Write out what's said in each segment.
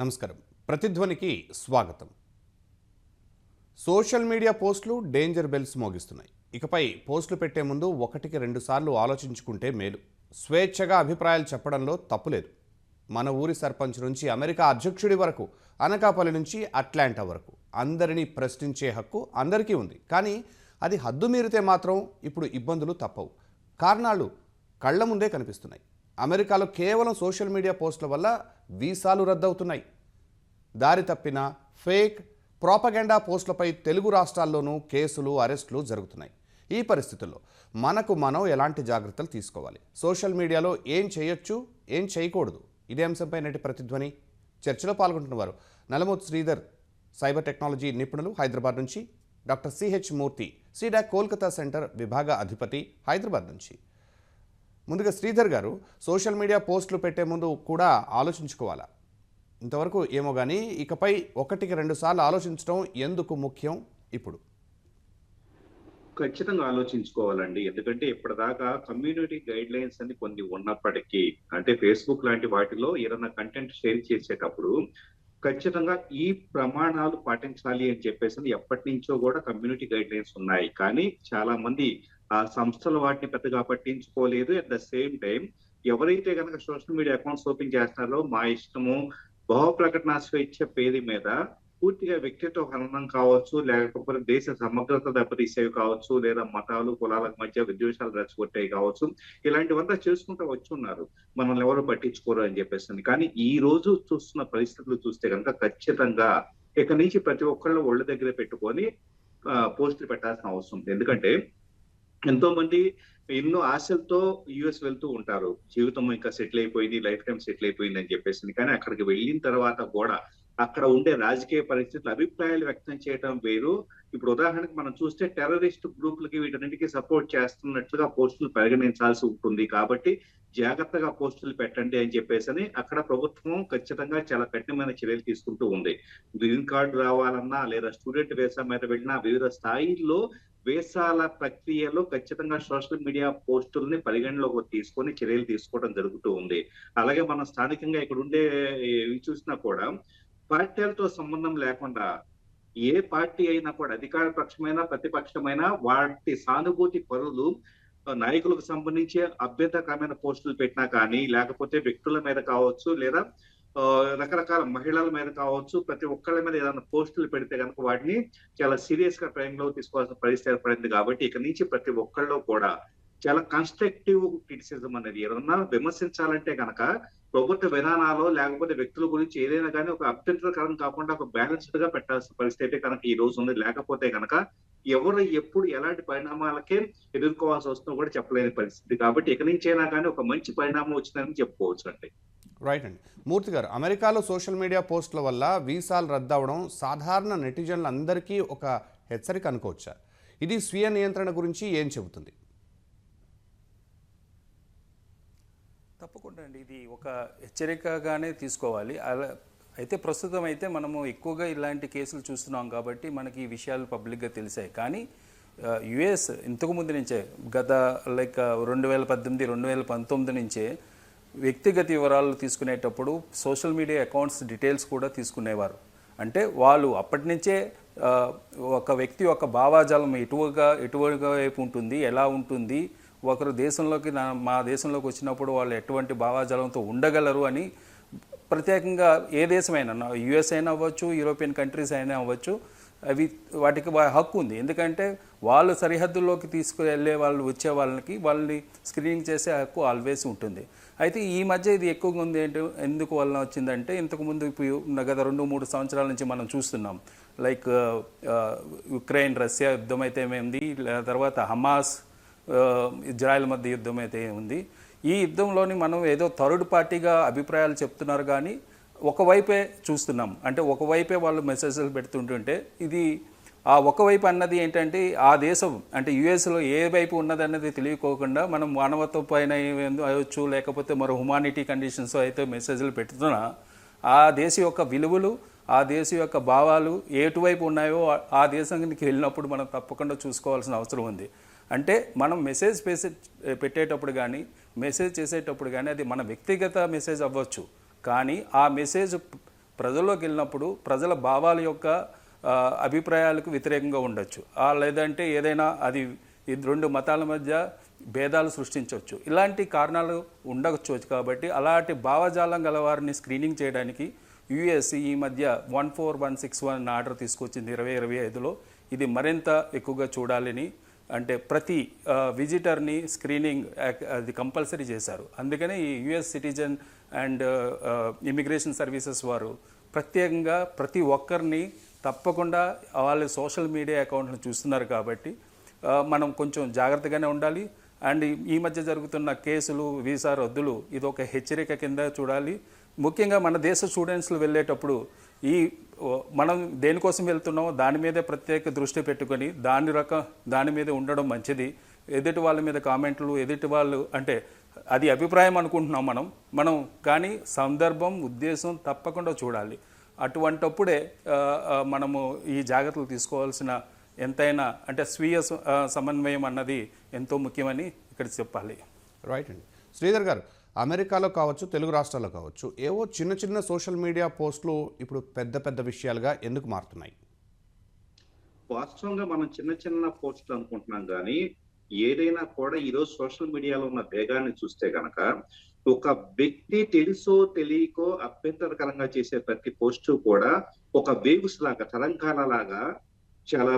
నమస్కారం. ప్రతిధ్వనికి స్వాగతం. సోషల్ మీడియా పోస్టులు డేంజర్ బెల్స్ మోగిస్తున్నాయి. ఇకపై పోస్టులు పెట్టే ముందు ఒకటికి రెండు సార్లు ఆలోచించుకుంటే మేలు. స్వేచ్ఛగా అభిప్రాయాలు చెప్పడంలో తప్పులేదు మన ఊరి సర్పంచ్ నుంచి అమెరికా అధ్యక్షుడి వరకు అనకాపల్లి నుంచి అట్లాంటా వరకు అందరినీ ప్రశ్నించే హక్కు అందరికీ ఉంది. కానీ అది హద్దు మీరితే మాత్రం ఇప్పుడు ఇబ్బందులు తప్పవు. కారణాలు కళ్ళ ముందే కనిపిస్తున్నాయి. అమెరికాలో కేవలం సోషల్ మీడియా పోస్టుల వల్ల వీసాలు రద్దవుతున్నాయి. దారి తప్పిన ఫేక్ ప్రాపగెండా పోస్టులపై తెలుగు రాష్ట్రాల్లోనూ కేసులు అరెస్టులు జరుగుతున్నాయి. ఈ పరిస్థితుల్లో మనకు మనం ఎలాంటి జాగ్రత్తలు తీసుకోవాలి? సోషల్ మీడియాలో ఏం చేయొచ్చు ఏం చేయకూడదు? ఇదే అంశంపై నేటి ప్రతిధ్వని చర్చలో పాల్గొంటున్నవారు నలమూత్ శ్రీధర్ సైబర్ టెక్నాలజీ నిపుణులు హైదరాబాద్ నుంచి డాక్టర్ సిహెచ్ మూర్తి సిడా కోల్కతా సెంటర్ విభాగ అధిపతి హైదరాబాద్ నుంచి. ముందుగా శ్రీధర్ గారు సోషల్ మీడియా పోస్టులు పెట్టే ముందు కూడా ఆలోచించుకోవాలా? ఇంతవరకు ఏమో కానీ ఇకపై ఒకటికి రెండు సార్లు ఆలోచించడం ఎందుకు ముఖ్యం ఇప్పుడు? ఖచ్చితంగా ఆలోచించుకోవాలండి. ఎందుకంటే ఇప్పటిదాకా కమ్యూనిటీ గైడ్ లైన్స్ అని కొన్ని ఉన్నప్పటికీ అంటే ఫేస్బుక్ లాంటి వాటిలో ఏదైనా కంటెంట్ షేర్ చేసేటప్పుడు ఖచ్చితంగా ఈ ప్రమాణాలు పాటించాలి అని చెప్పేసి ఎప్పటి నుంచో కూడా కమ్యూనిటీ గైడ్ లైన్స్ ఉన్నాయి. కానీ చాలా మంది ఆ సంస్థలు వాటిని పెద్దగా పట్టించుకోలేదు. అట్ ద సేమ్ టైం ఎవరైతే కనుక సోషల్ మీడియా అకౌంట్స్ ఓపెన్ చేస్తారో మా ఇష్టము భావ ప్రకటన స్వేచ్ఛ పేరు మీద పూర్తిగా వ్యక్తిత్వ హననం కావచ్చు లేకపోతే దేశ సమగ్రత దెబ్బతీసేవి కావచ్చు లేదా మతాలు కులాల మధ్య విద్వేషాలు రెచ్చగొట్టేవి కావచ్చు ఇలాంటివంతా చేసుకుంటూ వచ్చి ఉన్నారు మనల్ని ఎవరు పట్టించుకోరు అని చెప్పేస్తుంది కానీ ఈ రోజు చూస్తున్న పరిస్థితులు చూస్తే కనుక ఖచ్చితంగా ఇక నుంచి ప్రతి ఒక్కళ్ళు ఒళ్ళ దగ్గర పెట్టుకొని పోస్టులు పెట్టాల్సిన అవసరం ఉంది. ఎందుకంటే ఎంతో మంది ఎన్నో ఆశలతో యుఎస్ వెళ్తూ ఉంటారు. జీవితం ఇంకా సెటిల్ అయిపోయింది లైఫ్ టైం సెటిల్ అయిపోయింది అని చెప్పేసి కానీ అక్కడికి వెళ్ళిన తర్వాత కూడా అక్కడ ఉండే రాజకీయ పరిస్థితులు అభిప్రాయాలు వ్యక్తం చేయడం వేరు. ఇప్పుడు ఉదాహరణకు మనం చూస్తే టెర్రరిస్ట్ గ్రూపులకి వీటన్నిటికీ సపోర్ట్ చేస్తున్నట్లుగా పోస్టులు పరిగణించాల్సి ఉంటుంది. కాబట్టి జాగ్రత్తగా పోస్టులు పెట్టండి అని చెప్పేసి అని అక్కడ ప్రభుత్వం ఖచ్చితంగా చాలా కఠినమైన చర్యలు తీసుకుంటూ ఉంది. గ్రీన్ కార్డు రావాలన్నా లేదా స్టూడెంట్ వేసా మీద వెళ్ళినా వివిధ స్థాయిల్లో వేసాల ప్రక్రియలో ఖచ్చితంగా సోషల్ మీడియా పోస్టుల్ని పరిగణలోకి తీసుకొని చర్యలు తీసుకోవడం జరుగుతూ ఉంది. అలాగే మనం స్థానికంగా ఇక్కడ ఉండే చూసినా కూడా పార్టీలతో సంబంధం లేకుండా ఏ పార్టీ అయినా కూడా అధికార పక్షమైన ప్రతిపక్షమైన వాటి సానుభూతి పరులు నాయకులకు సంబంధించి అభ్యంతరకరమైన పోస్టులు పెట్టినా కానీ లేకపోతే వ్యక్తుల మీద కావచ్చు లేదా రకరకాల మహిళల మీద కావచ్చు ప్రతి ఒక్కళ్ళ మీద ఏదైనా పోస్టులు పెడితే కనుక వాటిని చాలా సీరియస్గా ట్రైన్లో తీసుకోవాల్సిన పరిస్థితి ఏర్పడింది కాబట్టి ఇక నుంచి ప్రతి ఒక్కళ్ళు కూడా చాలా కన్స్ట్రక్టివ్ క్రిటిసిజం అనేది ఏదన్నా విమర్శించాలంటే కనుక ప్రభుత్వ విధానాలు లేకపోతే వ్యక్తుల గురించి ఏదైనా కానీ ఒక అభ్యంతరకరం కాకుండా ఒక బ్యాలెన్స్డ్గా పెట్టాల్సిన పరిస్థితి కనుక ఈ రోజు ఉంది. లేకపోతే కనుక ఎవరు ఎప్పుడు ఎలాంటి పరిణామాలకే ఎదుర్కోవాల్సి వస్తుందో కూడా చెప్పలేని పరిస్థితి. కాబట్టి ఇక నుంచైనా కానీ ఒక మంచి పరిణామం వచ్చిందని చెప్పుకోవచ్చు అండి. రైట్ అండి. మూర్తి గారు అమెరికాలో సోషల్ మీడియా పోస్టుల వల్ల వీసాలు రద్దవడం సాధారణ నెటిజన్లందరికీ ఒక హెచ్చరిక అనుకోవచ్చా? ఇది స్వీయ నియంత్రణ గురించి ఏం చెబుతుంది? తప్పకుండా అండి. ఇది ఒక హెచ్చరికగానే తీసుకోవాలి. అలా అయితే ప్రస్తుతం అయితే మనము ఎక్కువగా ఇలాంటి కేసులు చూస్తున్నాం కాబట్టి మనకి ఈ విషయాలు పబ్లిక్గా తెలిసాయి. కానీ యుఎస్ ఇంతకుముందు నుంచే గత లైక్ రెండు వేల పద్దెనిమిది రెండు వేల పంతొమ్మిది నుంచే వ్యక్తిగత వివరాలు తీసుకునేటప్పుడు సోషల్ మీడియా అకౌంట్స్ డీటెయిల్స్ కూడా తీసుకునేవారు. అంటే వాళ్ళు అప్పటి నుంచే ఒక వ్యక్తి యొక్క భావాజాలం ఎటువగా ఎటువగా వైపు ఉంటుంది ఎలా ఉంటుంది ఒకరు దేశంలోకి మా దేశంలోకి వచ్చినప్పుడు వాళ్ళు ఎటువంటి భావాజాలంతో ఉండగలరు అని ప్రత్యేకంగా ఏ దేశమైనా యుఎస్ అయినా అవ్వచ్చు యూరోపియన్ కంట్రీస్ అయినా అవ్వచ్చు అవి వాటికి హక్కు ఉంది. ఎందుకంటే వాళ్ళు సరిహద్దుల్లోకి తీసుకువెళ్ళే వాళ్ళు వచ్చే వాళ్ళకి వాళ్ళని స్క్రీనింగ్ చేసే హక్కు ఆల్వేస్ ఉంటుంది. అయితే ఈ మధ్య ఇది ఎక్కువగా ఉంది ఏంటి ఎందుకు వలన వచ్చిందంటే ఇంతకుముందు ఇప్పుడు గత రెండు మూడు సంవత్సరాల నుంచి మనం చూస్తున్నాం. లైక్ యుక్రెయిన్ రష్యా యుద్ధం అయితే ఏమైంది తర్వాత హమాస్ ఇజ్రాయెల్ మధ్య యుద్ధం అయితే ఉంది. ఈ యుద్ధంలోని మనం ఏదో థర్డ్ పార్టీగా అభిప్రాయాలు చెప్తున్నారు కానీ ఒకవైపే చూస్తున్నాం. అంటే ఒకవైపే వాళ్ళు మెసేజ్లు పెడుతుంటుంటే ఇది ఆ ఒకవైపు అన్నది ఏంటంటే ఆ దేశం అంటే యుఎస్లో ఏ వైపు ఉన్నదన్నది తెలియకోకుండా మనం మానవత్వం పైన అవ్వచ్చు లేకపోతే మరో హ్యుమానిటీ కండిషన్స్ అయితే మెసేజ్లు పెడుతున్నా ఆ దేశం యొక్క విలువలు ఆ దేశం యొక్క భావాలు ఎటువైపు ఉన్నాయో ఆ దేశానికి వెళ్ళినప్పుడు మనం తప్పకుండా చూసుకోవాల్సిన అవసరం ఉంది. అంటే మనం మెసేజ్ eh, పెట్టేటప్పుడు కానీ మెసేజ్ చేసేటప్పుడు కానీ అది మన వ్యక్తిగత మెసేజ్ అవ్వచ్చు. కానీ ఆ మెసేజ్ ప్రజల్లోకి వెళ్ళినప్పుడు ప్రజల భావాల యొక్క అభిప్రాయాలకు వ్యతిరేకంగా ఉండొచ్చు. ఆ, లేదంటే ఏదైనా అది ఈ రెండు మతాల మధ్య భేదాలు సృష్టించవచ్చు. ఇలాంటి కారణాలు ఉండవచ్చు కాబట్టి అలాంటి భావజాలం గల వారిని స్క్రీనింగ్ చేయడానికి యుఎస్ ఈ మధ్య one four one six one order తీసుకొచ్చింది ఇరవై ఇరవై ఐదులో. ఇది మరింత ఎక్కువగా చూడాలని అంటే ప్రతి విజిటర్ని స్క్రీనింగ్ అది కంపల్సరీ చేశారు. అందుకనే ఈ US citizen and immigration services వారు ప్రత్యేకంగా ప్రతి ఒక్కరిని తప్పకుండా వాళ్ళ సోషల్ మీడియా అకౌంట్లను చూస్తున్నారు కాబట్టి మనం కొంచెం జాగ్రత్తగానే ఉండాలి. అండ్ ఈ- ఈ మధ్య జరుగుతున్న కేసులు వీసా రద్దులు ఇది ఒక హెచ్చరిక కింద చూడాలి. ముఖ్యంగా మన దేశ స్టూడెంట్స్లు వెళ్ళేటప్పుడు ఈ మనం దేనికోసం వెళ్తున్నామో దాని మీదే ప్రత్యేక దృష్టి పెట్టుకొని దాని రకం దాని మీద ఉండడం మంచిది. ఎదుటి వాళ్ళ మీద కామెంట్లు ఎదుటి వాళ్ళు అంటే అది అభిప్రాయం అనుకుంటున్నాం మనం. మనం కానీ సందర్భం ఉద్దేశం తప్పకుండా చూడాలి. అటువంటప్పుడే మనము ఈ జాగ్రత్తలు తీసుకోవాల్సిన ఎంతైనా అంటే స్వీయ స- సమన్వయం అన్నది ఎంతో ముఖ్యమని ఇక్కడ చెప్పాలి. రైట్ అండి. శ్రీధర్ గారు అమెరికాలో కావచ్చు తెలుగు రాష్ట్రాల్లో కావచ్చు ఏవో చిన్న చిన్న సోషల్ మీడియా పోస్టులు ఇప్పుడు పెద్ద పెద్ద విషయాలుగా ఎందుకు మారుతున్నాయి? వాస్తవంగా మనం చిన్న చిన్న పోస్టులు అనుకుంటున్నాం కానీ ఏదైనా కూడా ఈరోజు సోషల్ మీడియాలో ఉన్న వేగాన్ని చూస్తే గనక ఒక వ్యక్తి తెలుసో తెలియకో అభ్యంతరకరంగా చేసే ప్రతి పోస్టు కూడా ఒక వేవ్స్ లాగా తరంగాల లాగా చాలా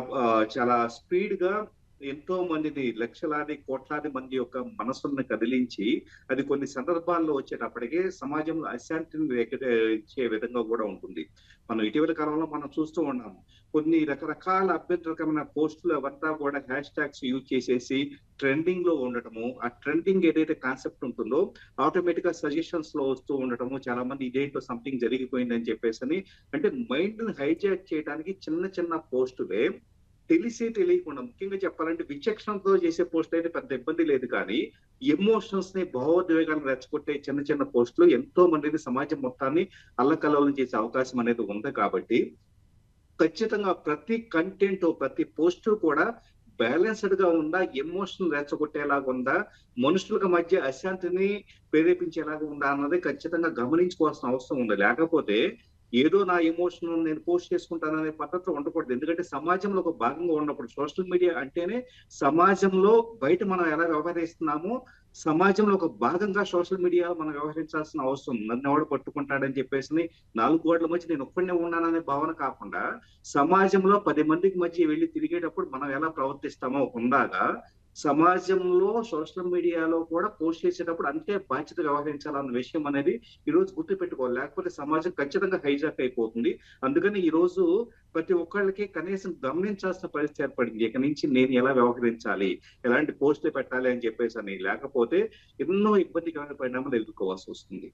చాలా స్పీడ్గా ఎంతో మందిని లక్షలాది కోట్లాది మంది యొక్క మనసుల్ని కదిలించి అది కొన్ని సందర్భాల్లో వచ్చేటప్పటికే సమాజంలో అశాంతిని రేకెత్తించే విధంగా కూడా ఉంటుంది. మనం ఇటీవల కాలంలో మనం చూస్తూ ఉన్నాము. కొన్ని రకరకాల అభ్యంతరకరమైన పోస్టులు అవంతా కూడా హ్యాష్ ట్యాగ్స్ యూజ్ చేసేసి ట్రెండింగ్లో ఉండటము ఆ ట్రెండింగ్ ఏదైతే కాన్సెప్ట్ ఉంటుందో ఆటోమేటిక్గా సజెషన్స్లో వస్తూ ఉండటము చాలా మంది ఇదేంటో సంథింగ్ జరిగిపోయింది అని చెప్పేసి అని అంటే మైండ్ని హైజాక్ చేయడానికి చిన్న చిన్న పోస్టులే తెలిసి తెలియకుండా ముఖ్యంగా చెప్పాలంటే విచక్షణతో చేసే పోస్ట్ అయితే పెద్ద ఇబ్బంది లేదు కానీ ఎమోషన్స్ని భావోద్వేగాలను రెచ్చగొట్టే చిన్న చిన్న పోస్టులు ఎంతో మందిని సమాజం మొత్తాన్ని అల్లకలవలం చేసే అవకాశం అనేది ఉంది కాబట్టి ఖచ్చితంగా ప్రతి కంటెంట్ ప్రతి పోస్ట్ కూడా బ్యాలెన్స్డ్గా ఉందా ఎమోషన్ రెచ్చగొట్టేలాగా ఉందా మనుషుల మధ్య అశాంతిని ప్రేరేపించేలాగా ఉందా అన్నది ఖచ్చితంగా గమనించుకోవాల్సిన అవసరం ఉంది. లేకపోతే ఏదో నా ఎమోషన్ నేను పోస్ట్ చేసుకుంటాననే పద్ధతిలో ఉండకూడదు. ఎందుకంటే సమాజంలో ఒక భాగంగా ఉన్నప్పుడు సోషల్ మీడియా అంటేనే సమాజంలో బయట మనం ఎలా వ్యవహరిస్తున్నామో సమాజంలో ఒక భాగంగా సోషల్ మీడియా మనం వ్యవహరించాల్సిన అవసరం. నన్ను ఎవడు పట్టుకుంటాడని చెప్పేసి నాలుగు గోడల మధ్య నేను ఒక్కడనే ఉన్నాననే భావన కాకుండా సమాజంలో పది మందికి మధ్య వెళ్ళి తిరిగేటప్పుడు మనం ఎలా ప్రవర్తిస్తామో ఉండగా సమాజంలో సోషల్ మీడియాలో కూడా పోస్ట్ చేసేటప్పుడు అంతే బాధ్యత వ్యవహరించాలన్న విషయం అనేది ఈ రోజు గుర్తు పెట్టుకోవాలి లేకపోతే సమాజం ఖచ్చితంగా హైజాక్ అయిపోతుంది. అందుకని ఈ రోజు ప్రతి ఒక్కళ్ళకి కనీసం గమనించాల్సిన పరిస్థితి ఏర్పడింది. ఇక నుంచి నేను ఎలా వ్యవహరించాలి? ఎలాంటి పోస్టులు పెట్టాలి అని చెప్పేసి అని. లేకపోతే ఎన్నో ఇబ్బందికరమైన పరిణామాలు ఎదుర్కోవాల్సి వస్తుంది.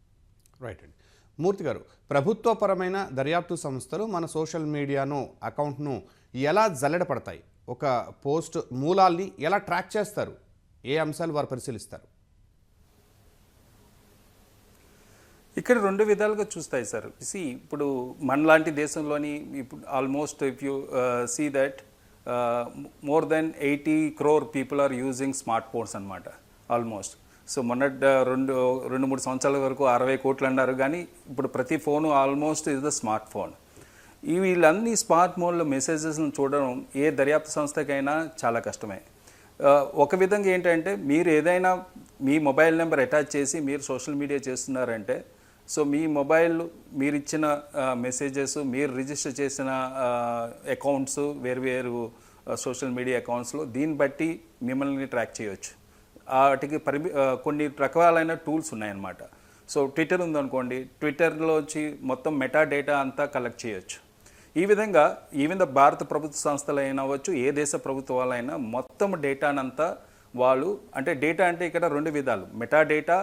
రైట్ అండి. మూర్తి గారు ప్రభుత్వపరమైన దర్యాప్తు సంస్థలు మన సోషల్ మీడియాను అకౌంట్ను ఎలా జల్లెడపడతాయి ఒక పోస్ట్ మూలాల్ని ఎలా ట్రాక్ చేస్తారు? ఏ అంశాలు వారు పరిశీలిస్తారు? ఇక్కడ రెండు విధాలుగా చూస్తాయి సార్. సి ఇప్పుడు మనలాంటి దేశంలోని ఇప్పుడు almost if you see that more then eighty crore people are using smart phones అనమాట ఆల్మోస్ట్ సో మొన్న రెండు రెండు మూడు సంవత్సరాల వరకు అరవై కోట్లు అన్నారు. కానీ ఇప్పుడు ప్రతి phone almost is the smart phone ఈ వీళ్ళన్ని స్మార్ట్ ఫోన్లో మెసేజెస్ని చూడడం ఏ దర్యాప్తు సంస్థకైనా చాలా కష్టమే. ఒక విధంగా ఏంటంటే మీరు ఏదైనా మీ మొబైల్ నెంబర్ అటాచ్ చేసి మీరు సోషల్ మీడియా చేస్తున్నారంటే సో మీ మొబైల్ మీరు ఇచ్చిన మెసేజెస్ మీరు రిజిస్టర్ చేసిన అకౌంట్స్ వేరు వేరు సోషల్ మీడియా అకౌంట్స్లో దీన్ని బట్టి మిమ్మల్ని ట్రాక్ చేయొచ్చు. వాటికి పరిమి కొన్ని రకాలైన టూల్స్ ఉన్నాయన్నమాట. సో ట్విట్టర్ ఉందనుకోండి ట్విట్టర్లో వచ్చి మొత్తం మెటా డేటా అంతా కలెక్ట్ చేయొచ్చు. ఈ విధంగా ఈవెన్ ద భారత ప్రభుత్వ సంస్థలు అయినా అవ్వచ్చు ఏ దేశ ప్రభుత్వాలైనా మొత్తం డేటానంతా వాళ్ళు అంటే డేటా అంటే ఇక్కడ రెండు విధాలు. మెటా డేటా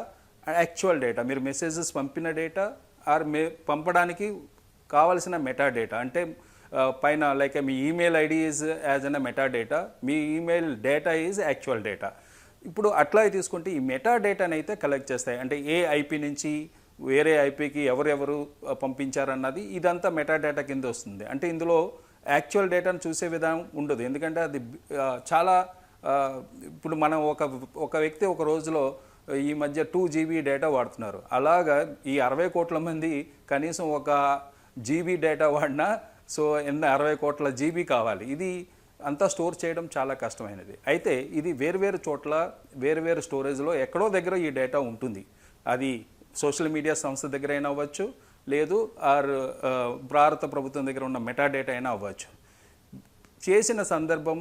యాక్చువల్ డేటా మీరు మెసేజెస్ పంపిన డేటా ఆర్ మే పంపడానికి కావలసిన మెటా డేటా అంటే పైన like me email ID is as an meta data me email data is actual data ఇప్పుడు అట్లా తీసుకుంటే ఈ మెటా డేటాని అయితే కలెక్ట్ చేస్తాయి. అంటే ఏ ఐపీ నుంచి వేరే ఐపీకి ఎవరెవరు పంపించారన్నది ఇదంతా మెటా డేటా కింద వస్తుంది. అంటే ఇందులో యాక్చువల్ డేటాను చూసే విధానం ఉండదు. ఎందుకంటే అది చాలా ఇప్పుడు మనం ఒక ఒక వ్యక్తి ఒక రోజులో ఈ మధ్య టూ జీబీ డేటా వాడుతున్నారు. అలాగా ఈ అరవై కోట్ల మంది కనీసం ఒక జీబీ డేటా వాడినా సో ఎన్న అరవై కోట్ల జీబీ కావాలి. ఇది అంతా స్టోర్ చేయడం చాలా కష్టమైనది. అయితే ఇది వేరువేరు చోట్ల వేరువేరు స్టోరేజ్లో ఎక్కడో దగ్గర ఈ డేటా ఉంటుంది. అది సోషల్ మీడియా సంస్థ దగ్గర అయినా అవ్వచ్చు లేదు ఆర్ భారత ప్రభుత్వం దగ్గర ఉన్న మెటా డేటా అయినా అవ్వచ్చు. చేసిన సందర్భం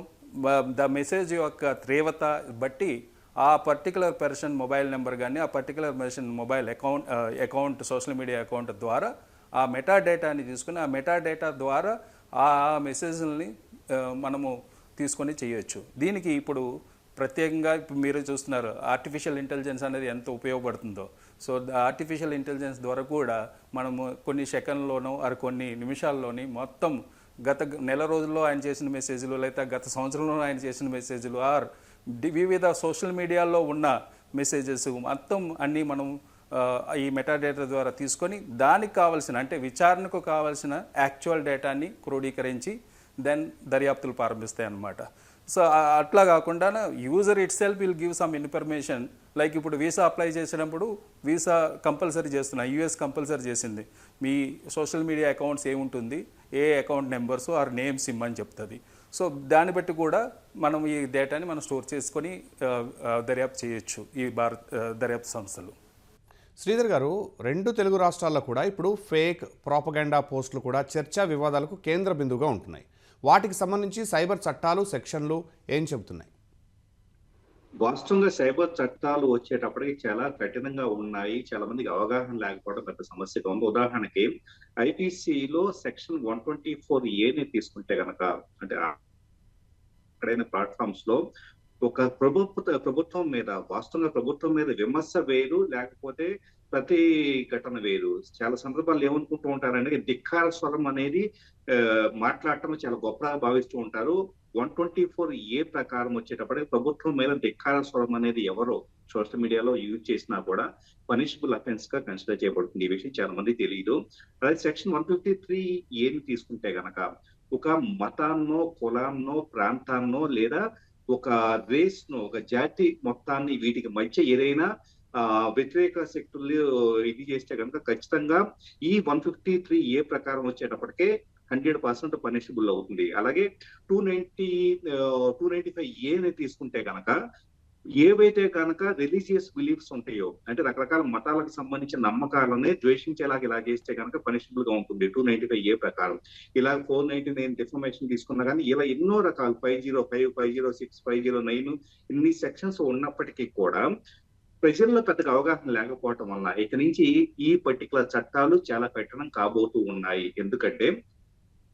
ద మెసేజ్ యొక్క తీవ్రత బట్టి ఆ పర్టికులర్ పర్సన్ మొబైల్ నెంబర్ కానీ ఆ particular person mobile account account social media account ద్వారా ఆ మెటా డేటాని తీసుకుని ఆ మెటా డేటా ద్వారా ఆ మెసేజ్ని మనము తీసుకొని చేయొచ్చు. దీనికి ఇప్పుడు ప్రత్యేకంగా ఇప్పుడు మీరు చూస్తున్నారు ఆర్టిఫిషియల్ ఇంటెలిజెన్స్ అనేది ఎంత ఉపయోగపడుతుందో. సో ఆర్టిఫిషియల్ ఇంటెలిజెన్స్ ద్వారా కూడా మనము కొన్ని సెకండ్లోనో ఆర్ కొన్ని నిమిషాల్లోని మొత్తం గత నెల రోజుల్లో ఆయన చేసిన మెసేజ్లు లేదా గత సంవత్సరంలో ఆయన చేసిన మెసేజ్లు ఆర్ వివిధ సోషల్ మీడియాలో ఉన్న మెసేజెస్ మొత్తం అన్నీ మనం ఈ మెటాడేటా ద్వారా తీసుకొని దానికి కావాల్సిన అంటే విచారణకు కావాల్సిన యాక్చువల్ డేటాని క్రోడీకరించి దెన్ దర్యాప్తులు ప్రారంభిస్తాయి అన్నమాట సో అట్లా కాకుండా user itself will give some information like ఇప్పుడు వీసా అప్లై చేసినప్పుడు వీసా కంపల్సరీ చేస్తున్నా యూఎస్ కంపల్సరీ చేసింది. మీ సోషల్ మీడియా అకౌంట్స్ ఏముంటుంది? ఏ అకౌంట్ నెంబర్స్ ఆర్ నేమ్స్ ఇమ్మని చెప్తుంది. సో దాన్ని బట్టి కూడా మనం ఈ డేటాని మనం స్టోర్ చేసుకొని దర్యాప్తు చేయొచ్చు ఈ భారత్ దర్యాప్తు సంస్థలు. శ్రీధర్ గారు రెండు తెలుగు రాష్ట్రాల్లో కూడా ఇప్పుడు ఫేక్ ప్రాపగండా పోస్టులు కూడా చర్చా వివాదాలకు కేంద్ర బిందువుగా ఉంటున్నాయి. వాటికి సంబంధించి సైబర్ చట్టాలు సెక్షన్లు ఏం చెబుతున్నాయి? వాస్తవంగా సైబర్ చట్టాలు వచ్చేటప్పటికి చాలా కఠినంగా ఉన్నాయి. చాలా మందికి అవగాహన లేకపోవడం పెద్ద సమస్యగా ఉంది. ఉదాహరణకి ఐపీసీలో సెక్షన్ వన్ ట్వంటీ ఫోర్ ఏని తీసుకుంటే కనుక అంటే ఎక్కడైనా ప్లాట్ఫామ్స్లో ఒక ప్రభుత్వ ప్రభుత్వం మీద వాస్తవంగా ప్రభుత్వం మీద విమర్శ వేరు లేకపోతే ప్రతి ఘటన వేరు. చాలా సందర్భాలు ఏమనుకుంటూ ఉంటారంటే ధిక్కార స్వరం అనేది మాట్లాడటం చాలా గొప్పగా భావిస్తూ ఉంటారు. వన్ ట్వంటీ ఫోర్ ఏ ప్రకారం వచ్చేటప్పటికి ప్రభుత్వం మీద ధిక్కార స్వరం అనేది ఎవరో సోషల్ మీడియాలో యూజ్ చేసినా కూడా పనిషబుల్ అఫెన్స్గా కన్సిడర్ చేయబడుతుంది. ఈ విషయం చాలా మంది తెలియదు అలాగే సెక్షన్ వన్ ఫిఫ్టీ త్రీ ఏని తీసుకుంటే గనక ఒక మతాన్నో కులాన్నో ప్రాంతాన్నో లేదా ఒక రేస్ను ఒక జాతి మొత్తాన్ని వీటికి మధ్య ఏదైనా ఆ వ్యతిరేక శక్తులు ఇది చేస్తే కనుక ఖచ్చితంగా ఈ వన్ ఫిఫ్టీ త్రీ ఏ ప్రకారం వచ్చేటప్పటికే హండ్రెడ్ పర్సెంట్ పనిషబుల్ అవుతుంది. అలాగే two ninety two ninety five ఏని తీసుకుంటే కనుక ఏవైతే కనుక రిలీజియస్ బిలీఫ్స్ ఉంటాయో అంటే రకరకాల మతాలకు సంబంధించిన నమ్మకాలని ద్వేషించేలాగా ఇలా చేస్తే కనుక పనిషబుల్గా ఉంటుంది. టూ నైన్టీ ఫైవ్ ఏ ప్రకారం. ఇలా ఫోర్ నైన్టీ నైన్ డిఫర్మేషన్ తీసుకున్నా కానీ ఇలా ఎన్నో రకాలు five zero five five zero six five zero nine ఇన్ని సెక్షన్స్ ఉన్నప్పటికీ కూడా ప్రజల్లో పెద్దగా అవగాహన లేకపోవటం వల్ల ఇక నుంచి ఈ పర్టికులర్ చట్టాలు చాలా కఠినం కాబోతూ ఉన్నాయి. ఎందుకంటే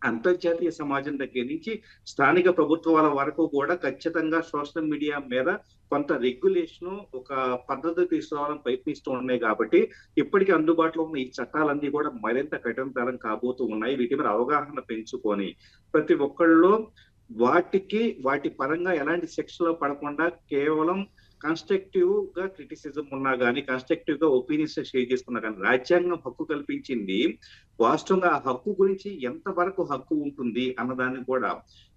అంతర్జాతీయ సమాజం దగ్గర నుంచి స్థానిక ప్రభుత్వాల వరకు కూడా ఖచ్చితంగా సోషల్ మీడియా మీద కొంత రెగ్యులేషన్ ఒక పద్ధతి తీసుకోవాలని ప్రయత్నిస్తూ ఉన్నాయి కాబట్టి ఇప్పటికీ అందుబాటులో ఉన్న ఈ చట్టాలన్నీ కూడా మరింత కఠినతరం కాబోతూ ఉన్నాయి. వీటి మీద అవగాహన పెంచుకొని ప్రతి ఒక్కళ్ళు వాటికి వాటి పరంగా ఎలాంటి శిక్షలో పడకుండా కేవలం కన్స్ట్రక్టివ్గా క్రిటిసిజం ఉన్నా కానీ కన్స్ట్రక్టివ్గా ఒపీనియన్స్ షేర్ చేసుకున్నా కానీ రాజ్యాంగం హక్కు కల్పించింది. వాస్తవంగా ఆ హక్కు గురించి ఎంత వరకు హక్కు ఉంటుంది అన్నదాన్ని కూడా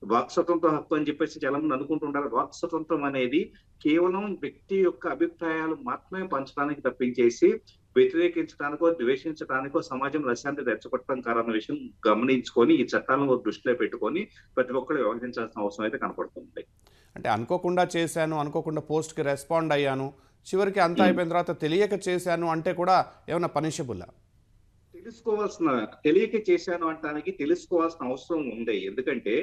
వాక్ స్వతంత్ర హక్కు అని చెప్పేసి చాలా మంది అనుకుంటుంటారు. వాక్ స్వతంత్రం అనేది కేవలం వ్యక్తి యొక్క అభిప్రాయాలు మాత్రమే పంచడానికి తప్పించేసి వ్యతిరేకించడానికో ద్వేషించడానికో సమాజంలో అశాంతి రెచ్చగొట్టడం కారన్న విషయం గమనించుకొని ఈ చట్టాలను దృష్టిలో పెట్టుకొని ప్రతి ఒక్కరు వ్యవహరించాల్సిన అవసరం అయితే కనపడుతుంది. అంటే అనుకోకుండా చేశాను అనుకోకుండా పోస్ట్కి రెస్పాండ్ అయ్యాను చివరికి అంతా అయిపోయిన తర్వాత తెలియక చేశాను అంటే కూడా ఏమైనా పనిషబుల్లా తెలుసుకోవాల్సిన తెలియక చేశాను అంటానికి తెలుసుకోవాల్సిన అవసరం ఉంది ఎందుకంటే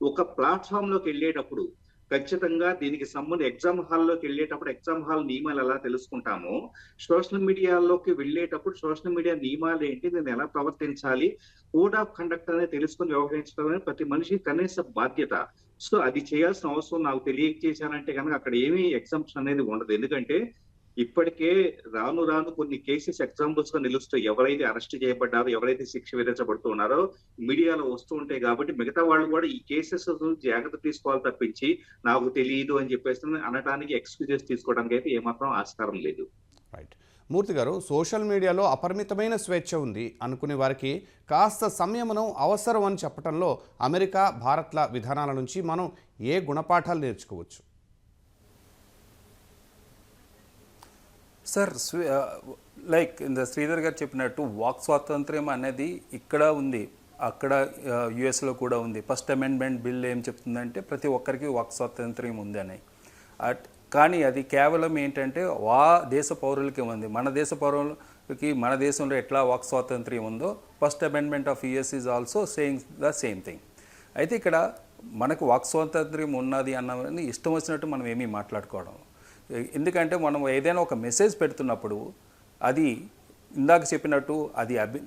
ఒక ప్లాట్ఫామ్లోకి వెళ్ళేటప్పుడు ఖచ్చితంగా దీనికి సంబంధించి ఎగ్జామ్ హాల్లోకి వెళ్ళేటప్పుడు ఎగ్జామ్ హాల్ నియమాలు ఎలా తెలుసుకుంటామో సోషల్ మీడియాలోకి వెళ్ళేటప్పుడు సోషల్ మీడియా నియమాలు ఏంటి నేను ఎలా ప్రవర్తించాలి కోడ్ ఆఫ్ కండక్ట్ అనేది తెలుసుకొని వ్యవహరించడం అనేది ప్రతి మనిషి కనీస బాధ్యత. సో అది చేయాల్సిన అవసరం నాకు తెలియచేశానంటే కనుక అక్కడ ఏమీ ఎగ్జామ్షన్ అనేది ఉండదు. ఎందుకంటే ఇప్పటికే రాను రాను కొన్ని కేసెస్ ఎగ్జాంపుల్స్గా నిలుస్తాయి. ఎవరైతే అరెస్ట్ చేయబడ్డారో ఎవరైతే శిక్ష విధించబడుతున్నారో మీడియాలో వస్తూ ఉంటాయి కాబట్టి మిగతా వాళ్ళు కూడా ఈ కేసెస్ జాగ్రత్త తీసుకోవాలి తప్పించి నాకు తెలియదు అని చెప్పేసి అనడానికి ఎక్స్క్యూజెస్ తీసుకోవడానికి అయితే ఏమాత్రం ఆస్కారం లేదు. రైట్ మూర్తి గారు సోషల్ మీడియాలో అపరిమితమైన స్వేచ్ఛ ఉంది అనుకునే వారికి కాస్త సంయమనం అవసరం అని చెప్పడంలో అమెరికా భారత్ల విధానాల నుంచి మనం ఏ గుణపాఠాలు నేర్చుకోవచ్చు? సార్ స్వే- లైక్ ఇంత శ్రీధర్ గారు చెప్పినట్టు వాక్ స్వాతంత్ర్యం అనేది ఇక్కడ ఉంది అక్కడ యుఎస్లో కూడా ఉంది. ఫస్ట్ అమెండ్మెంట్ బిల్ ఏం చెప్తుందంటే ప్రతి ఒక్కరికి వాక్ స్వాతంత్ర్యం ఉంది అని అట్ కానీ అది కేవలం ఏంటంటే వా దేశ పౌరులకి ఉంది. మన దేశ పౌరులకి మన దేశంలో ఎట్లా వాక్ స్వాతంత్ర్యం ఉందో first amendment of US is also saying the same thing అయితే ఇక్కడ మనకు వాక్ స్వాతంత్ర్యం ఉన్నది అన్నది ఇష్టం వచ్చినట్టు మనం ఏమీ మాట్లాడుకోవడం. ఎందుకంటే మనం ఏదైనా ఒక మెసేజ్ పెడుతున్నప్పుడు అది ఇందాక చెప్పినట్టు అది అభి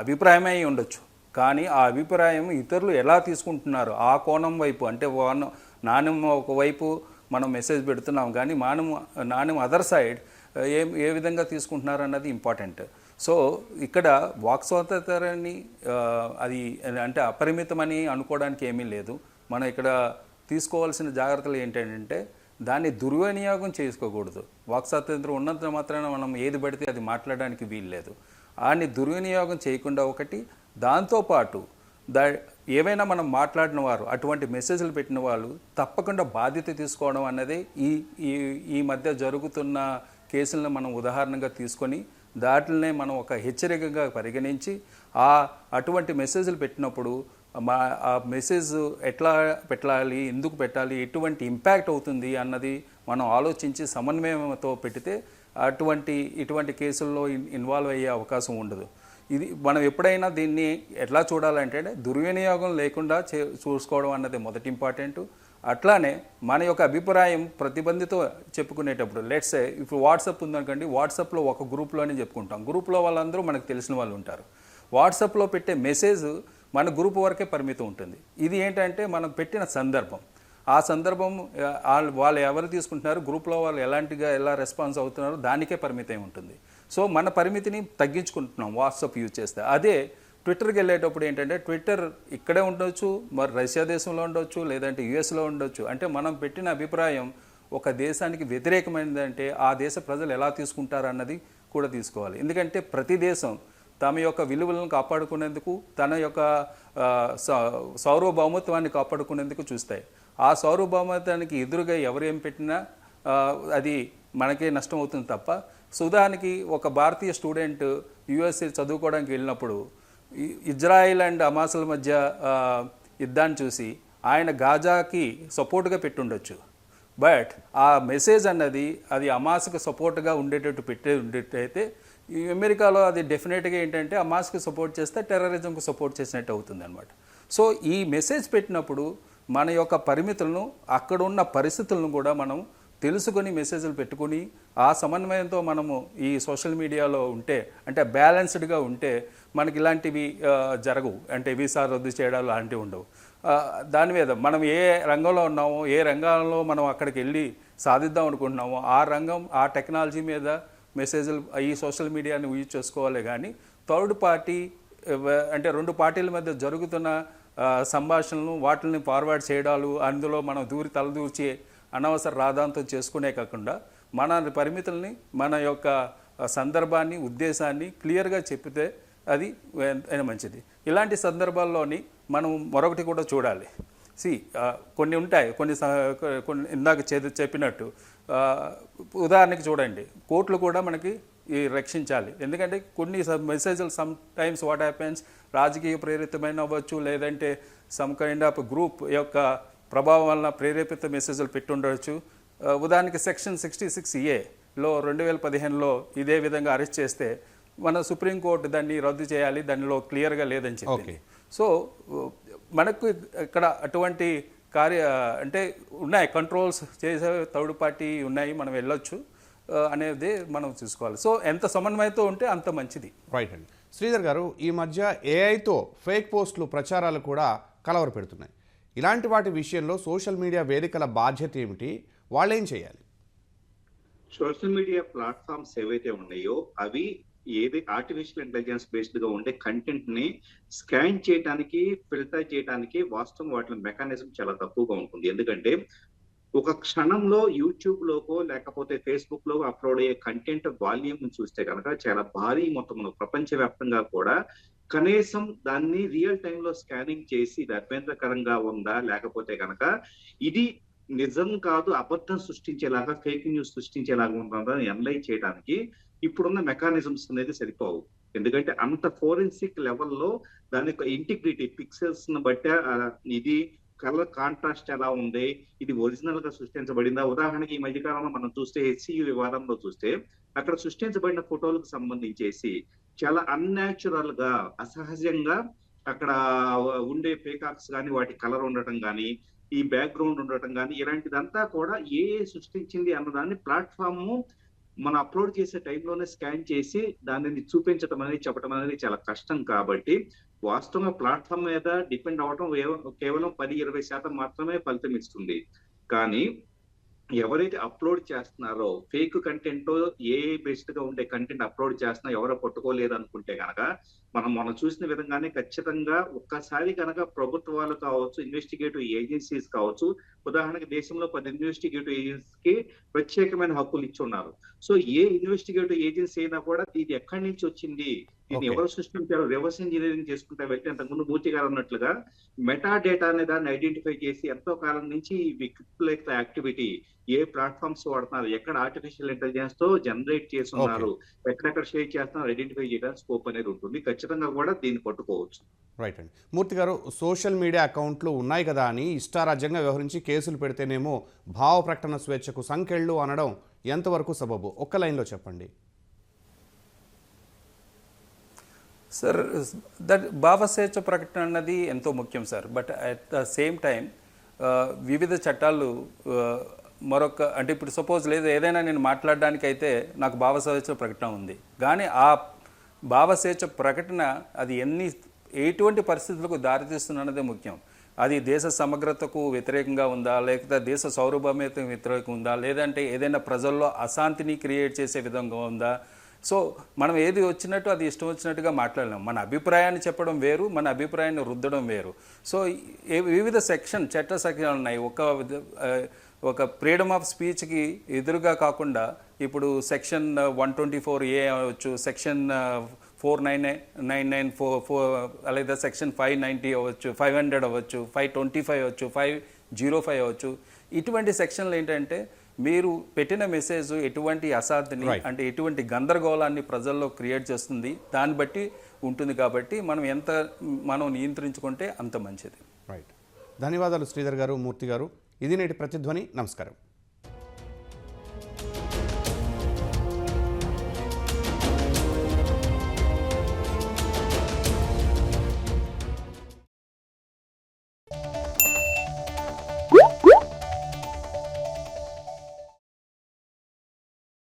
అభిప్రాయమే అయి ఉండొచ్చు. కానీ ఆ అభిప్రాయం ఇతరులు ఎలా తీసుకుంటున్నారు ఆ కోణం వైపు అంటే వాన నాణ్యం ఒకవైపు మనం మెసేజ్ పెడుతున్నాం కానీ మానం నాణ్యం అదర్ సైడ్ ఏ ఏ విధంగా తీసుకుంటున్నారు అన్నది ఇంపార్టెంట్ సో ఇక్కడ వాక్ స్వాతంత్రాన్ని అది అంటే అపరిమితమని అనుకోవడానికి ఏమీ లేదు. మనం ఇక్కడ తీసుకోవాల్సిన జాగ్రత్తలు ఏంటంటే దాన్ని దుర్వినియోగం చేసుకోకూడదు. వాక్ స్వాతంత్రం ఉన్నంత మాత్రాన మనం ఏది పడితే అది మాట్లాడడానికి వీల్లేదు. దాన్ని దుర్వినియోగం చేయకుండా ఒకటి దాంతోపాటు దా ఏవైనా మనం మాట్లాడిన వారు అటువంటి మెసేజ్లు పెట్టిన వాళ్ళు తప్పకుండా బాధ్యత తీసుకోవడం అన్నది ఈ ఈ ఈ మధ్య జరుగుతున్న కేసులను మనం ఉదాహరణగా తీసుకొని దాటినే మనం ఒక హెచ్చరికగా పరిగణించి ఆ అటువంటి మెసేజ్లు పెట్టినప్పుడు మా ఆ మెసేజ్ ఎట్లా పెట్టాలి ఎందుకు పెట్టాలి ఎటువంటి ఇంపాక్ట్ అవుతుంది అన్నది మనం ఆలోచించి సమన్వయంతో పెడితే అటువంటి ఇటువంటి కేసుల్లో ఇన్వాల్వ్ అయ్యే అవకాశం ఉండదు. ఇది మనం ఎప్పుడైనా దీన్ని ఎట్లా చూడాలంటే దుర్వినియోగం లేకుండా చే చూసుకోవడం అన్నది మొదటి ఇంపార్టెంట్. అట్లానే మన యొక్క అభిప్రాయం ప్రతిబంధితో చెప్పుకునేటప్పుడు లెట్స్ ఇప్పుడు వాట్సాప్ ఉందనుకోండి వాట్సాప్లో ఒక గ్రూప్లోనే చెప్పుకుంటాం. గ్రూప్లో వాళ్ళందరూ మనకు తెలిసిన వాళ్ళు ఉంటారు. వాట్సాప్లో పెట్టే మెసేజ్ మన గ్రూప్ వరకే పరిమితం ఉంటుంది. ఇది ఏంటంటే మనం పెట్టిన సందర్భం. ఆ సందర్భం వాళ్ళు ఎవరు తీసుకుంటున్నారు? గ్రూప్లో వాళ్ళు ఎలాంటిగా ఎలా రెస్పాన్స్ అవుతున్నారో దానికే పరిమితం ఉంటుంది. సో మన పరిమితిని తగ్గించుకుంటున్నాం. వాట్సాప్ యూజ్ చేస్తే. అదే ట్విట్టర్కి వెళ్ళేటప్పుడు ఏంటంటే ట్విట్టర్ ఇక్కడే ఉండొచ్చు మరి రష్యా దేశంలో ఉండొచ్చు లేదంటే యుఎస్లో ఉండొచ్చు. అంటే మనం పెట్టిన అభిప్రాయం ఒక దేశానికి వ్యతిరేకమైనదంటే ఆ దేశ ప్రజలు ఎలా తీసుకుంటారు అన్నది కూడా తీసుకోవాలి. ఎందుకంటే ప్రతి దేశం తమ యొక్క విలువలను కాపాడుకునేందుకు తన యొక్క ఆ, సార్వభౌమత్వాన్ని కాపాడుకునేందుకు చూస్తాయి. ఆ సార్వభౌమత్వానికి ఎదురుగా ఎవరు ఏం పెట్టినా అది మనకే నష్టం అవుతుంది తప్ప సో ఉదాహరణకి ఒక భారతీయ స్టూడెంట్ యుఎస్ఏ చదువుకోవడానికి వెళ్ళినప్పుడు ఇజ్రాయిల్ అండ్ అమాసుల మధ్య యుద్ధాన్ని చూసి ఆయన గాజాకి సపోర్ట్గా పెట్టుండొచ్చు. బట్ ఆ మెసేజ్ అన్నది అది అమాస్కు సపోర్ట్గా ఉండేటట్టు పెట్టే ఉండేటైతే ఈ అమెరికాలో అది డెఫినెట్గా ఏంటంటే అమాస్కు సపోర్ట్ చేస్తే టెర్రరిజంకు సపోర్ట్ చేసినట్టు అవుతుంది అనమాట సో ఈ మెసేజ్ పెట్టినప్పుడు మన యొక్క పరిమితులను అక్కడ ఉన్న పరిస్థితులను కూడా మనం తెలుసుకొని మెసేజ్లు పెట్టుకొని ఆ సమన్వయంతో మనము ఈ సోషల్ మీడియాలో ఉంటే అంటే బ్యాలెన్స్డ్గా ఉంటే మనకి ఇలాంటివి జరగవు. అంటే వీసా రద్దు చేయడాలు లాంటివి ఉండవు. దాని మీద మనం ఏ రంగంలో ఉన్నామో ఏ రంగంలో మనం అక్కడికి వెళ్ళి సాధిద్దాం అనుకుంటున్నామో ఆ రంగం ఆ టెక్నాలజీ మీద మెసేజ్లు ఈ సోషల్ మీడియాని యూజ్ చేసుకోవాలి కానీ థర్డ్ పార్టీ అంటే రెండు పార్టీల మధ్య జరుగుతున్న సంభాషణలు వాటిని ఫార్వర్డ్ చేయడాలు అందులో మనం దూరి తలదూర్చి అనవసర రాధాంతం చేసుకునే కాకుండా మన పరిమితుల్ని మన యొక్క సందర్భాన్ని ఉద్దేశాన్ని క్లియర్గా చెప్పితే అది మంచిది. ఇలాంటి సందర్భాల్లోని మనం మరొకటి కూడా చూడాలి. సి కొన్ని ఉంటాయి కొన్ని స- కొన్ని ఇందాక చెప్పినట్టు ఉదాహరణకి చూడండి. కోర్టులు కూడా మనకి ఈ రక్షించాలి. ఎందుకంటే కొన్ని మెసేజ్లు సమ్ టైమ్స్ వాట్ హ్యాపెన్స్ రాజకీయ ప్రేరితమైన అవ్వచ్చు లేదంటే సమ్ కైండ్ ఆఫ్ గ్రూప్ యొక్క ప్రభావం వలన ప్రేరేపిత మెసేజ్లు పెట్టుండవచ్చు ఉదాహరణకి సెక్షన్ సిక్స్టీ సిక్స్ ఏలో రెండు వేల పదిహేనులో ఇదే విధంగా అరెస్ట్ చేస్తే మన సుప్రీంకోర్టు దాన్ని రద్దు చేయాలి దానిలో క్లియర్గా లేదని చెప్పింది. సో మనకు ఇక్కడ అటువంటి కార్య అంటే ఉన్నాయి కంట్రోల్స్ చేసే థర్డ్ పార్టీ ఉన్నాయి మనం వెళ్ళొచ్చు అనేది మనం చూసుకోవాలి. సో ఎంత సమన్వయంతో ఉంటే అంత మంచిది. రైట్ అండి. శ్రీధర్ గారు ఈ మధ్య ఏఐతో ఫేక్ పోస్టులు ప్రచారాలు కూడా కలవర పెడుతున్నాయి ఇలాంటి వాటి విషయంలో సోషల్ మీడియా వేదికల బాధ్యత ఏమిటి? వాళ్ళు ఏం చేయాలి? సోషల్ మీడియా ప్లాట్ఫామ్స్ ఏవైతే ఉన్నాయో అవి ఏది ఆర్టిఫిషియల్ ఇంటెలిజెన్స్ బేస్డ్గా ఉండే కంటెంట్ని స్కాన్ చేయడానికి ఫిల్టర్ చేయడానికి వాస్తవం వాటి మెకానిజం చాలా తక్కువగా ఉంటుంది. ఎందుకంటే ఒక క్షణంలో యూట్యూబ్ లోకో లేకపోతే ఫేస్బుక్లో అప్లోడ్ అయ్యే కంటెంట్ వాల్యూమ్ చూస్తే కనుక చాలా భారీ మొత్తంలో ప్రపంచవ్యాప్తంగా కూడా కనీసం దాన్ని రియల్ టైమ్లో స్కానింగ్ చేసి ఇది అభ్యంతరకరంగా ఉందా లేకపోతే కనుక ఇది నిజం కాదు అబద్ధం సృష్టించేలాగా ఫేక్ న్యూస్ సృష్టించేలాగా ఉంటుందా ఎనలైజ్ చేయడానికి ఇప్పుడున్న మెకానిజమ్స్ అనేది సరిపోవు. ఎందుకంటే అంత ఫోరెన్సిక్ లెవెల్లో దాని యొక్క ఇంటిగ్రిటీ పిక్సెల్స్ను బట్టి ఇది కలర్ కాంట్రాస్ట్ ఎలా ఉంది? ఇది ఒరిజినల్గా సృష్టించబడిందా? ఉదాహరణకి ఈ మధ్యకాలంలో మనం చూస్తే హెచ్సియు వివాదంలో చూస్తే అక్కడ సృష్టించబడిన ఫోటోలకు సంబంధించేసి చాలా అన్యాచురల్గా అసహజంగా అక్కడ ఉండే పేకాక్స్ కానీ వాటి కలర్ ఉండటం కానీ ఈ బ్యాక్గ్రౌండ్ ఉండటం కానీ ఇలాంటిదంతా కూడా ఏ సృష్టించింది అన్నదాన్ని ప్లాట్ఫామ్ మనం అప్లోడ్ చేసే టైంలోనే స్కాన్ చేసి దానిని చూపించడం అనేది చెప్పడం అనేది చాలా కష్టం కాబట్టి వాస్తవంగా ప్లాట్ఫామ్ మీద డిపెండ్ అవడం కేవలం పది ఇరవై శాతం మాత్రమే ఫలితం ఇస్తుంది. కానీ ఎవరైతే అప్లోడ్ చేస్తున్నారో ఫేక్ కంటెంట్ ఏ బేస్డ్గా ఉండే కంటెంట్ అప్లోడ్ చేస్తున్నా ఎవరో పట్టుకోలేదు అనుకుంటే కనుక మనం మనం చూసిన విధంగానే ఖచ్చితంగా ఒక్కసారి కనుక ప్రభుత్వాలు కావచ్చు ఇన్వెస్టిగేటివ్ ఏజెన్సీస్ కావచ్చు ఉదాహరణకి దేశంలో పది ఇన్వెస్టిగేటివ్ ఏజెన్సీస్కి ప్రత్యేకమైన హక్కులు ఇచ్చి ఉన్నారు. సో ఏ ఇన్వెస్టిగేటివ్ ఏజెన్సీ అయినా కూడా ఇది ఎక్కడి నుంచి వచ్చింది? దీన్ని. ఎవరు సృష్టించారు? రివర్స్ ఇంజనీరింగ్ చేసుకుంటే వ్యక్తి అంతకుముందు మూర్తి గారు అన్నట్లుగా మెటా డేటా అనే దాన్ని ఐడెంటిఫై చేసి ఎంతో కాలం నుంచి ఈ విక్లెక్ యాక్టివిటీ ఏ ప్లాట్ఫామ్స్ వాడుతున్నారు ఎక్కడ ఆర్టిఫిషియల్ ఇంటెలిజెన్స్తో జనరేట్ చేస్తున్నారు ఎక్కడెక్కడ షేర్ చేస్తున్నారు ఐడెంటిఫై చేయడానికి స్కోప్ అనేది ఉంటుంది. ఖచ్చితంగా కూడా దీన్ని పట్టుకోవచ్చు. రైట్ అండి. మూర్తి గారు సోషల్ మీడియా అకౌంట్లు ఉన్నాయి కదా అని ఇష్టారాజ్యంగా వ్యవహరించి కేసులు పెడితేనేమో భావ ప్రకటన స్వేచ్ఛకు సంకెళ్ళు అనడం ఎంతవరకు సబబు? ఒక్క లైన్లో చెప్పండి. సార్ దట్ భావస్వేచ్ఛ ప్రకటన అన్నది ఎంతో ముఖ్యం sir but at the same time వివిధ చట్టాలు ఆ, మరొక అంటే ఇప్పుడు సపోజ్ లేదు ఏదైనా నేను మాట్లాడడానికి అయితే నాకు భావస్వేచ్ఛ ప్రకటన ఉంది. కానీ ఆ భావస్వేచ్ఛ ప్రకటన అది ఎన్ని ఎటువంటి పరిస్థితులకు దారితీస్తున్నదే ముఖ్యం. అది దేశ సమగ్రతకు వ్యతిరేకంగా ఉందా లేకపోతే దేశ సౌరభమేత వ్యతిరేకంగా ఉందా లేదంటే ఏదైనా ప్రజల్లో అశాంతిని క్రియేట్ చేసే విధంగా ఉందా? సో మనం ఏది వచ్చినట్టు అది ఇష్టం వచ్చినట్టుగా మాట్లాడలేం. మన అభిప్రాయాన్ని చెప్పడం వేరు మన అభిప్రాయాన్ని రుద్దడం వేరు. సో ఏ- వివిధ సెక్షన్ చట్ట సెక్షన్లు ఉన్నాయి. ఒక ఒక ఫ్రీడమ్ ఆఫ్ స్పీచ్కి ఎదురుగా కాకుండా ఇప్పుడు section one twenty four A అవ్వచ్చు section four nine nine nine four four లేదా సెక్షన్ ఫైవ్ నైంటీ అవ్వచ్చు ఫైవ్ హండ్రెడ్ అవ్వచ్చు ఫైవ్ ట్వంటీ ఫైవ్ అవ్వచ్చు ఫైవ్ జీరో ఫైవ్ అవ్వచ్చు ఇటువంటి సెక్షన్లు ఏంటంటే మీరు పెట్టిన మెసేజ్ ఎటువంటి Right. అంటే ఎటువంటి గందరగోళాన్ని ప్రజల్లో క్రియేట్ చేస్తుంది దాన్ని బట్టి ఉంటుంది కాబట్టి మనం ఎంత మనం నియంత్రించుకుంటే అంత మంచిది. రైట్ ధన్యవాదాలు శ్రీధర్ గారు మూర్తి గారు. ఇది నేటి ప్రతిధ్వని. నమస్కారం.